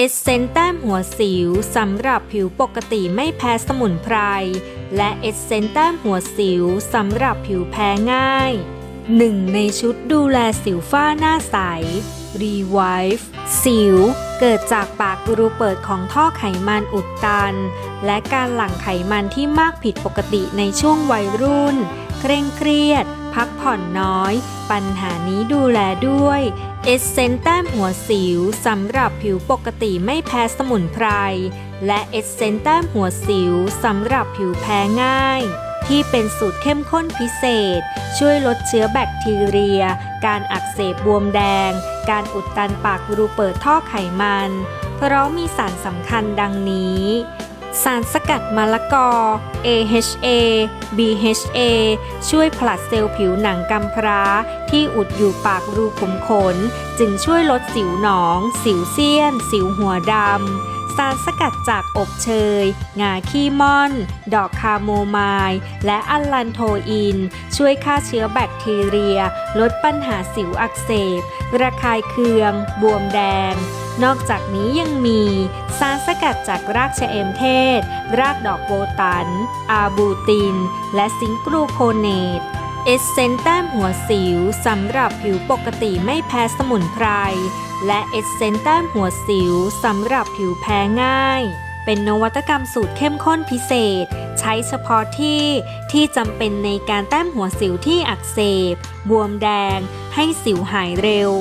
เอสเซนแต้มหัวสิวสำหรับผิวปกติไม่แพ้สมุนไพร และเอสเซนแต้มหัวสิวสำหรับผิวแพ้ง่ายหนึ่งในชุดดูแลสิวฝ้าหน้าใส Revive สิว เกิดจากปากรูเปิดของท่อไขมันอุดตัน และการหลั่งไขมันที่มากผิดปกติในช่วงวัยรุ่น เคร่งเครียด พักผ่อนน้อย ปัญหานี้ดูแลด้วย เอสเซนแต้มหัวสิวสำหรับผิวปกติไม่แพ้สมุนไพร และเอสเซนแต้มหัวสิวสำหรับผิวแพ้ง่าย ที่เป็นสูตรเข้มข้นพิเศษ ช่วยลดเชื้อแบคทีเรีย การอักเสบบวมแดง การอุดตันปากรูเปิดท่อไขมัน เพราะมีสารสำคัญดังนี้ สารสกัดมะละกอ AHA BHA ช่วยผลัดเซลล์ผิวหนังกำพร้า ที่อุดอยู่ปากรูขุมขน จึงช่วยลดสิวหนอง สิวเซียน สิวหัวดำสารสกัดจากอบเชย งาขี้ม่อน ดอกคาโมไมล์และอัลลันโทอิน ช่วยฆ่าเชื้อแบคทีเรีย ลดปัญหาสิวอักเสบ ระคายเคือง บวมแดง นอกจากนี้ยังมีสารสกัดจากรากชะเอมเทศ รากดอกโบตัน อาบูติน และซิงค์กลูโคเนต เอสเซนแต้มหัวสิวสำหรับผิวปกติไม่แพ้สมุนไพร และเอสเซนแต้มหัวสิวสำหรับผิวแพ้ง่าย เป็นนวัตกรรมสูตรเข้มข้นพิเศษ ใช้เฉพาะที่ที่จำเป็นในการแต้มหัวสิวที่อักเสบ บวมแดง ให้สิวหายเร็ว